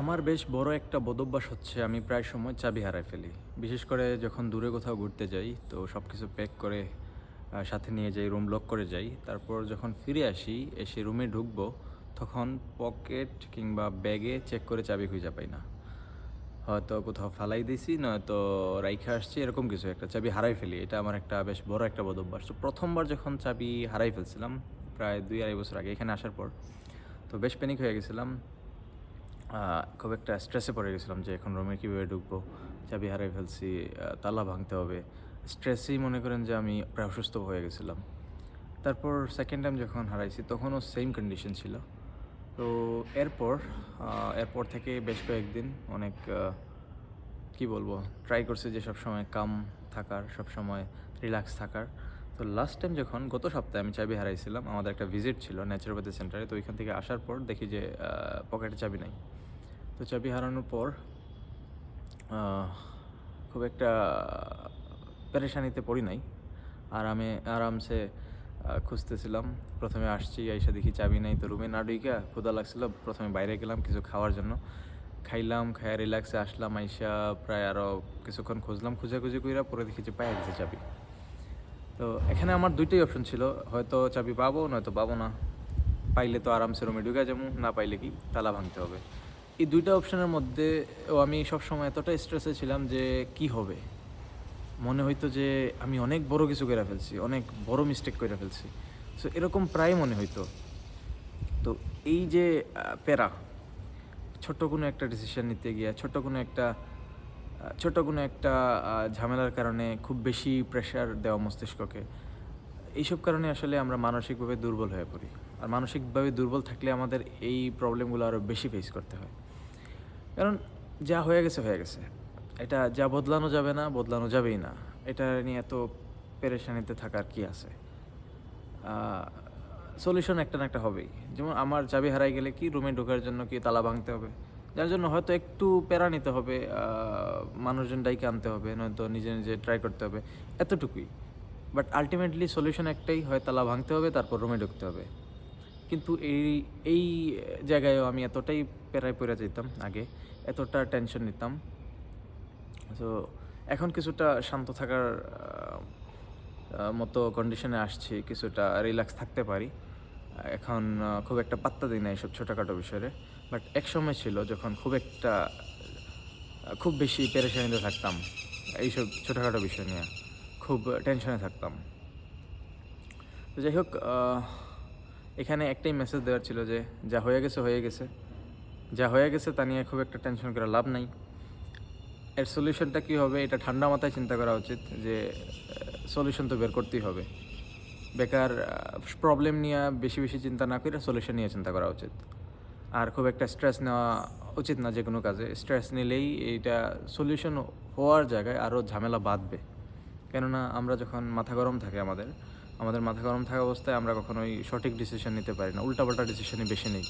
আমার বেশ বড় একটা বদভ্যাস হচ্ছে, আমি প্রায় সময় চাবি হারাই ফেলি। বিশেষ করে যখন দূরে কোথাও ঘুরতে যাই, তো সব কিছু প্যাক করে সাথে নিয়ে যাই, রুম লক করে যাই। তারপর যখন ফিরে আসি, এসে রুমে ঢুকবো, তখন পকেট কিংবা ব্যাগে চেক করে চাবি খুঁজে পাই না। হয়তো কোথাও ফালাই দিছি, নয়তো রাইখে আসছি, এরকম কিছু একটা চাবি হারাই ফেলি। এটা আমার একটা বেশ বড় একটা বদভ্যাস। তো প্রথমবার যখন চাবি হারাই ফেলছিলাম, প্রায় দুই আড়াই বছর আগে, এখানে আসার পর, তো বেশ প্যানিক হয়ে গেছিলাম। খুব একটা স্ট্রেসে পড়ে গেছিলাম যে এখন রুমে কীভাবে ঢুকবো? চাবি হারাই ফেলছি তালা ভাঙতে হবে। স্ট্রেসেই মনে করেন যে আমি প্রায় অসুস্থ হয়ে গেছিলাম। তারপর সেকেন্ড টাইম যখন হারাইছি, তখনও সেম কন্ডিশন ছিল। তো এরপর এরপর থেকে বেশ কয়েকদিন অনেক কি বলব ট্রাই করছি যে সব সময় কাম থাকার সব সময় রিল্যাক্স থাকার। তো লাস্ট টাইম যখন গত সপ্তাহে আমি চাবি হারাইছিলাম, আমাদের একটা ভিজিট ছিল ন্যাচুরোপ্যাথি সেন্টারে তো ওইখান থেকে আসার পর দেখি যে পকেটে চাবি নাই। তো চাবি হারানোর পর খুব একটা পেরেশানিতে পড়ি নাই। আর আমি আরামসে খুঁজতেছিলাম। প্রথমে আসছি, আইসা দেখি চাবি নাই, তো রুমে না ঢুইকা ক্ষুদা লাগছিল। প্রথমে বাইরে গেলাম কিছু খাওয়ার জন্য। খাইলাম খাইয়া রিল্যাক্সে আসলাম, আইসা প্রায় আরও কিছুক্ষণ খুঁজলাম। খুঁজে খুঁজে কইরা পরে দেখি যে পায়ে গেছে চাবি। তো এখানে আমার দুইটাই অপশন ছিল, হয়তো চাবি পাবো, নয়তো পাবো না। পাইলে তো আরামসে রুমে ঢুকে যাব, না পাইলে কি? তালা ভাঙতে হবে। এই দুইটা অপশনের মধ্যে আমি সবসময় এতটা স্ট্রেসে ছিলাম যে কি হবে? মনে হইতো যে আমি অনেক বড় কিছু করে ফেলছি, অনেক বড় মিস্টেক করে ফেলছি। সো এরকম প্রায় মনে হইতো। তো এই যে প্যারা ছোট্ট কোনো একটা ডিসিশন নিতে গিয়ে ছোট্ট কোনো একটা ছোট্ট কোনো একটা ঝামেলার কারণে খুব বেশি প্রেশার দেওয়া মস্তিষ্ককে। এইসব কারণে আসলে আমরা মানসিকভাবে দুর্বল হয়ে পড়ি। আর মানসিকভাবে দুর্বল থাকলে আমাদের এই প্রবলেমগুলো আরও বেশি ফেস করতে হয়। কারণ যা হয়ে গেছে হয়ে গেছে। এটা যা বদলানো যাবে না, বদলানো যাবেই না। এটা নিয়ে এত পেরেশানিতে থাকার কি আছে? সলিউশন একটা না একটা হবেই। যেমন আমার চাবি হারাই গেলে কি রুমে ঢোকার জন্য কি তালা ভাঙতে হবে? যার জন্য হয়তো একটু প্যারা নিতে হবে মানুষজন ডাইকে আনতে হবে, নয়তো নিজে নিজে ট্রাই করতে হবে, এতটুকুই। বাট আলটিমেটলি সলিউশন একটাই, হয় তালা ভাঙতে হবে, তারপর রুমে ঢুকতে হবে। কিন্তু এই এই জায়গায়ও আমি এতটাই প্যারায় পড়ে যেতাম আগে, এতটা টেনশন নিতাম। তো এখন কিছুটা শান্ত থাকার মতো কন্ডিশনে আসছি, কিছুটা রিল্যাক্স থাকতে পারি। এখন খুব একটা পাত্তা দিই না এইসব ছোটোখাটো বিষয়ে। বাট এক সময় ছিল যখন খুব একটা খুব বেশি পেরেশানিতে থাকতাম, এইসব ছোটোখাটো বিষয় নিয়ে। খুব টেনশনে থাকতাম। তো যাই হোক এখানে একটাই মেসেজ দেওয়ার ছিল যে, যা হয়ে গেছে হয়ে গেছে। যা হয়ে গেছে, তা নিয়ে খুব একটা টেনশন করে লাভ নাই। এর সলিউশনটা কী হবে, এটা ঠান্ডা মাথায় চিন্তা করা উচিত যে সলিউশন তো বের করতেই হবে। বেকার প্রবলেম নিয়ে বেশি বেশি চিন্তা না করে সলিউশন নিয়ে চিন্তা করা উচিত। আর খুব একটা স্ট্রেস নেওয়া উচিত না যে কোনো কাজে। স্ট্রেস নিলেই এইটা সলিউশন হওয়ার জায়গায় আরও ঝামেলা বাঁধবে। কেননা আমরা যখন মাথা গরম থাকে আমাদের আমাদের মাথা গরম থাকা অবস্থায় আমরা কখনোই সঠিক ডিসিশন নিতে পারি না। উল্টাপাল্টা ডিসিশনই বেশি নেই।